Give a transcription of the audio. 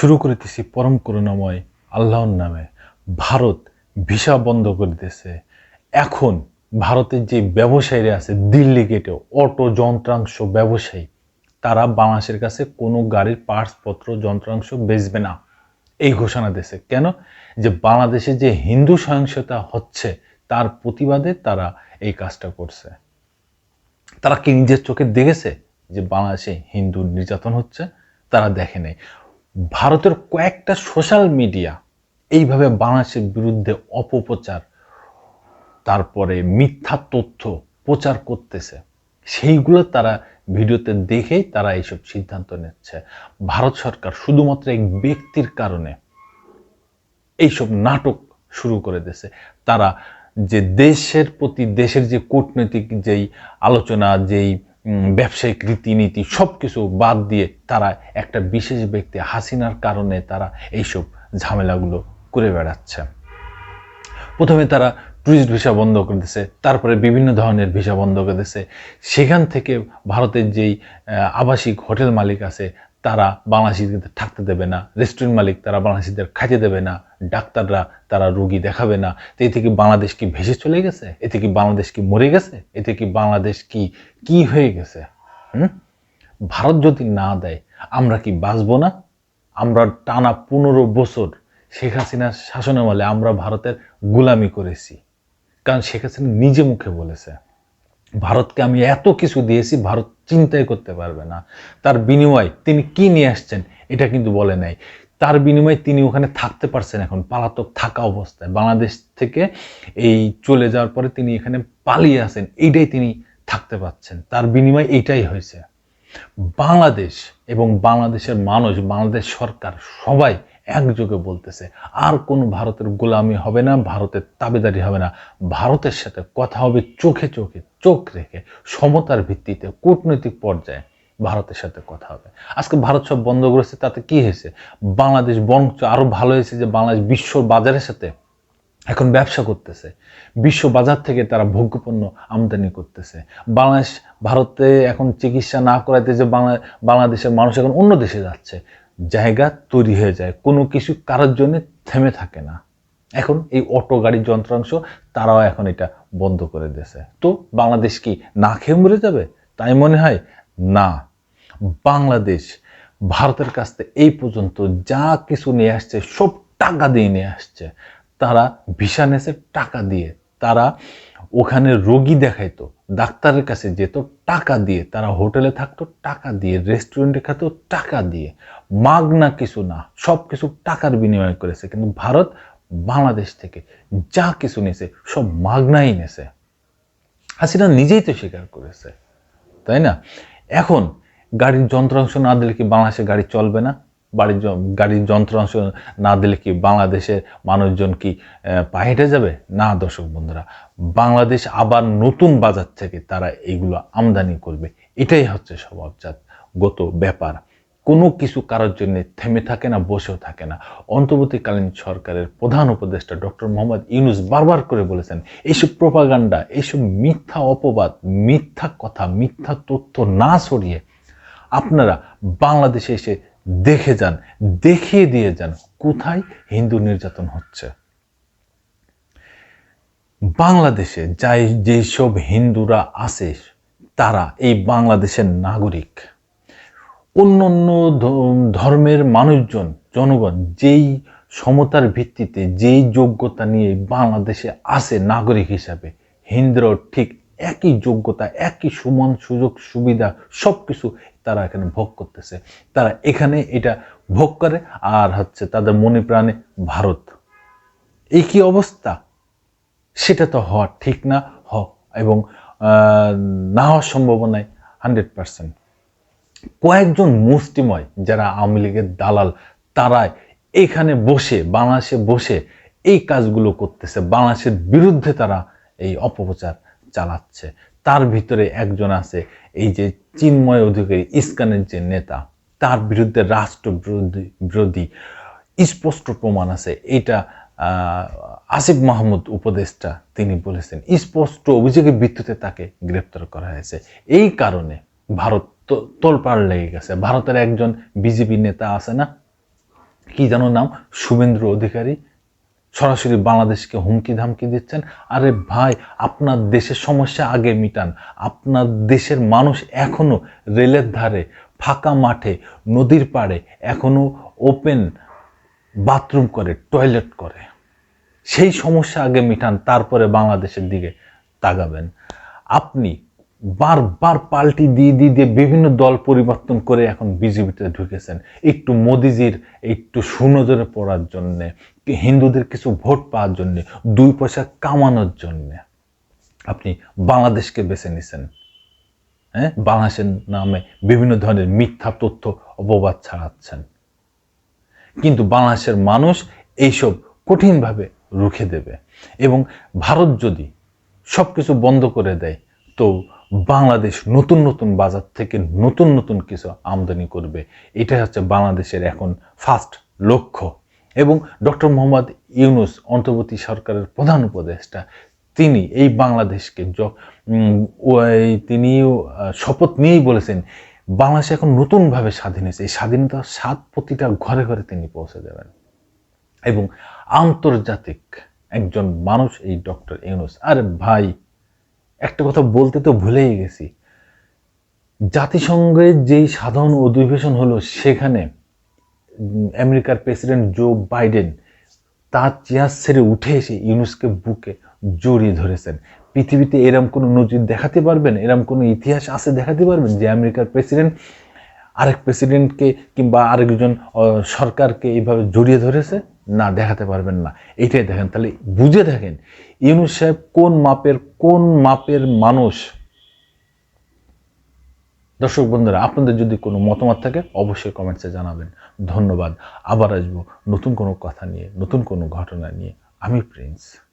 শুরু করিতেছি পরম করুণাময় আল্লাহর নামে। ভারত ভিসা বন্ধ করিতেছে। এখন ভারতের যে ব্যবসায়ীরা আছে, দিল্লি গেটে অটো, যন্ত্রাংশ ব্যবসায়ী, তারা বাংলাদেশের কাছে কোনো গাড়ির পার্টসপত্র, যন্ত্রাংশ বেচবে না। এই ঘোষণা দিয়েছে। কেন? যে বাংলাদেশে যে হিন্দু সহিংসতা হচ্ছে, তার প্রতিবাদে তারা এই কাজটা করছে। তারা কি নিজের চোখে দেখেছে যে বাংলাদেশে হিন্দু নির্যাতন হচ্ছে? তারা দেখে নেই। ভারতের কয়েকটা সোশ্যাল মিডিয়া এইভাবে বাংলাদেশের বিরুদ্ধে অপপ্রচার, তারপরে মিথ্যা তথ্য প্রচার করতেছে। সেইগুলো তারা ভিডিওতে দেখেই তারা এইসব সিদ্ধান্ত নিচ্ছে। ভারত সরকার শুধুমাত্র এক ব্যক্তির কারণে এইসব নাটক শুরু করে দিয়েছে। তারা যে দেশের প্রতি, দেশের যে কূটনৈতিক যেই আলোচনা, যেই ব্যবসায়িক রীতিনীতি সব কিছু বাদ দিয়ে তারা একটা বিশেষ ব্যক্তি হাসিনার কারণে তারা এইসব ঝামেলাগুলো করে বেড়াচ্ছে। প্রথমে তারা টুরিস্ট ভিসা বন্ধ করে দিছে তারপরে বিভিন্ন ধরনের ভিসা বন্ধ করে দিছে সেখান থেকে ভারতের যেই আবাসিক হোটেল মালিক আছে, তারা বাংলাদেশিদের থাকতে দেবে না, রেস্টুরেন্ট মালিক তারা বাংলাদেশিদের খাইতে দেবে না। ডাক্তাররা তারা রোগী দেখাবে না। তো এতে কি বাংলাদেশ কি ভেসে চলে গেছে? এতে কি বাংলাদেশ কি মরে গেছে? এতে কি বাংলাদেশ কি কি হয়ে গেছে? হুম? ভারত যদি না দেয়, আমরা কি বাঁচবো না? আমরা টানা পনেরো বছর শেখ হাসিনার শাসনামলে আমরা ভারতের গুলামি করেছি। কারণ শেখ হাসিনা নিজে মুখে বলেছে, ভারতকে আমি এত কিছু দিয়েছি, ভারত চিন্তাই করতে পারবে না। তার বিনিময় তিনি কি নিয়ে আসছেন, এটা কিন্তু বলে নাই। তার বিনিময়ে তিনি ওখানে থাকতে পারছেন এখন, পালাতক থাকা অবস্থায়। বাংলাদেশ থেকে এই চলে যাওয়ার পরে তিনি এখানে পালিয়ে আছেন এইটাই তিনি থাকতে পাচ্ছেন। তার বিনিময় এইটাই হয়েছে। বাংলাদেশ এবং বাংলাদেশের মানুষ, বাংলাদেশ সরকার সবাই একযোগে বলতেছে, আর কোনো ভারতের গোলামি হবে না, ভারতের তাবেদারি হবে না। ভারতের সাথে কথা হবে চোখে চোখে, চোখ রেখে সমতার ভিত্তিতে, কূটনৈতিক পর্যায়ে। ভারতের সাথে কথা হবে। আজকে ভারত সব বন্ধ করেছে, তাতে কি হয়েছে? বাংলাদেশ বরঞ্চ আরও ভালো হয়েছে যে বাংলাদেশ বিশ্ব বাজারের সাথে এখন ব্যবসা করতেছে। বিশ্ব বাজার থেকে তারা ভোগ্যপণ্য আমদানি করতেছে। বাংলাদেশ, ভারতে এখন চিকিৎসা না করাইতে যে বাংলা, বাংলাদেশের মানুষ এখন অন্য দেশে যাচ্ছে। জায়গা তৈরি হয়ে যায়। কোনো কিছু কারোর জন্য থেমে থাকে না। এখন এই অটো গাড়ির যন্ত্রাংশ তারাও এখন এটা বন্ধ করে দিয়েছে। তো বাংলাদেশ কি না খেয়ে মরে যাবে? তাই মনে হয় না। বাংলাদেশ ভারতের কাছ থেকে এই পর্যন্ত যা কিছু নিয়ে আসছে, সব টাকা দিয়ে নিয়ে আসছে, তারা ভিসা নেছে টাকা দিয়ে। তারা ওখানে রোগী দেখাইতো, ডাক্তারের কাছে যেত টাকা দিয়ে, তারা হোটেলে থাকতো টাকা দিয়ে, রেস্টুরেন্টে খেতো টাকা দিয়ে। মাগনা কিছু না, সব কিছু টাকার বিনিময় করেছে। কিন্তু ভারত বাংলাদেশ থেকে যা কিছু নিয়েছে, সব মাগনাই নেছে হাসিনা নিজেই তো স্বীকার করেছে, তাই না? এখন গাড়ির যন্ত্রাংশ না দিলে কি বাংলাদেশে গাড়ি চলবে না? বাড়ির গাড়ির যন্ত্রাংশ না দিলে কি বাংলাদেশের মানুষজন কি পা হেঁটে যাবে? না, দর্শক বন্ধুরা, বাংলাদেশ আবার নতুন বাজার থেকে তারা এইগুলো আমদানি করবে। এটাই হচ্ছে স্বভাবজাত গত ব্যাপার। কোনো কিছু কারোর জন্য থেমে থাকে না, বসেও থাকে না। অন্তর্বর্তীকালীন সরকারের প্রধান উপদেষ্টা ডক্টর মোহাম্মদ ইউনুস বারবার করে বলেছেন, এইসব প্রপাগান্ডা এইসব মিথ্যা অপবাদ, মিথ্যা কথা, মিথ্যা তথ্য না সরিয়ে আপনারা বাংলাদেশে এসে দেখে যান, দেখিয়ে দিয়ে যান কোথায় হিন্দু নির্যাতন হচ্ছে। বাংলাদেশে যাই যেসব হিন্দুরা আছে, তারা এই বাংলাদেশের নাগরিক। অন্য অন্য ধর্মের মানুষজন, জনগণ যেই সমতার ভিত্তিতে, যেই যোগ্যতা নিয়ে বাংলাদেশে আসে নাগরিক হিসাবে, হিন্দুরাও ঠিক একই যোগ্যতা, একই সমান সুযোগ সুবিধা সব কিছু তারা এখানে ভোগ করতেছে। তারা এখানে এটা ভোগ করে আর হচ্ছে তাদের মনে প্রাণে ভারত। এই কি অবস্থা? সেটা তো হওয়া ঠিক না, হ, এবং না হওয়ার সম্ভাবনায় হান্ড্রেড পার্সেন্ট। কয়েকজন মুষ্টিময় যারা আওয়ামী লীগের দালাল তারা এখানে বসে, বাংলাদেশে বসে এই কাজগুলো করতেছে। বাংলাদেশের বিরুদ্ধে তারা এই অপপ্রচার চালাচ্ছে। তার ভিতরে একজন আছে, এই যে চিন্ময় অধিকারী, ইস্কানের যে নেতা, তার বিরুদ্ধে রাষ্ট্র বিরোধী বিরোধী স্পষ্ট প্রমাণ আছে। এটা আসিফ মাহমুদ উপদেষ্টা তিনি বলেছেন, স্পষ্ট অভিযোগের ভিত্তিতে তাকে গ্রেপ্তার করা হয়েছে। এই কারণে ভারত তোলপাড় লেগে গেছে। ভারতের একজন বিজেপি নেতা আছে না, কি যেন নাম? শুভেন্দ্র অধিকারী সরাসরি বাংলাদেশকে হুমকি ধামকি দিচ্ছেন। আরে ভাই, আপনার দেশের সমস্যা আগে মিটান। আপনার দেশের মানুষ এখনও রেলের ধারে, ফাঁকা মাঠে, নদীর পাড়ে, এখনও ওপেন বাথরুম করে টয়লেট করে। সেই সমস্যা আগে মিটান, তারপরে বাংলাদেশের দিকে তাকাবেন। আপনি বারবার পাল্টি দিয়ে দিয়ে দিয়ে বিভিন্ন দল পরিবর্তন করে এখন বিজেপিতে ঢুকেছেন। একটু মোদিজির, একটু সুনজরে পড়ার জন্যে। হিন্দুদের কিছু ভোট পাওয়ার জন্যে, দুই পয়সা কামানোর জন্যে আপনি বাংলাদেশকে বেছে নিছেন। হ্যাঁ? বাংলাদেশের নামে বিভিন্ন ধরনের মিথ্যা তথ্য অপবাদ ছড়াচ্ছেন। কিন্তু বাংলাদেশের মানুষ এইসব কঠিনভাবে রুখে দেবে এবং ভারত যদি সব কিছু বন্ধ করে দেয়, তো বাংলাদেশ নতুন নতুন বাজার থেকে নতুন নতুন কিছু আমদানি করবে। এটাই হচ্ছে বাংলাদেশের এখন ফার্স্ট লক্ষ্য। এবং ডক্টর মোহাম্মদ ইউনুস অন্তর্বর্তী সরকারের প্রধান উপদেষ্টা, তিনি এই বাংলাদেশকে তিনি শপথ নিয়েই বলেছেন, বাংলাদেশ এখন নতুনভাবে স্বাধীন হয়েছে। এই স্বাধীনতার স্বাদ প্রতিটা ঘরে ঘরে তিনি পৌঁছে দেবেন। এবং আন্তর্জাতিক একজন মানুষ এই ডক্টর ইউনুস। আরে ভাই, একটা কথা বলতে তো ভুলেই গেছি। জাতিসংঘের যেই সাধারণ অধিবেশন হলো, সেখানে আমেরিকার প্রেসিডেন্ট জো বাইডেন তার চেয়ার ছেড়ে উঠে এসে ইউনুসকে বুকে জড়িয়ে ধরেছেন। পৃথিবীতে এরম কোনো নজির দেখাতে পারবেন? এরম কোনো ইতিহাস আছে দেখাতে পারবেন যে আমেরিকার প্রেসিডেন্ট আরেক প্রেসিডেন্টকে কিংবা আরেকজন সরকারকে এইভাবে জড়িয়ে ধরেছে? না, দেখাতে পারবেন না। এইটাই দেখেন। তাহলে বুঝে দেখেন, ইউনুস সাহেব কোন মাপের কোন মাপের মানুষ দর্শক বন্ধুরা, আপনাদের যদি কোনো মতামত থাকে, অবশ্যই কমেন্টসে জানাবেন। ধন্যবাদ। আবার আসব নতুন কোনো কথা নিয়ে, নতুন কোনো ঘটনা নিয়ে। আমি প্রিন্স।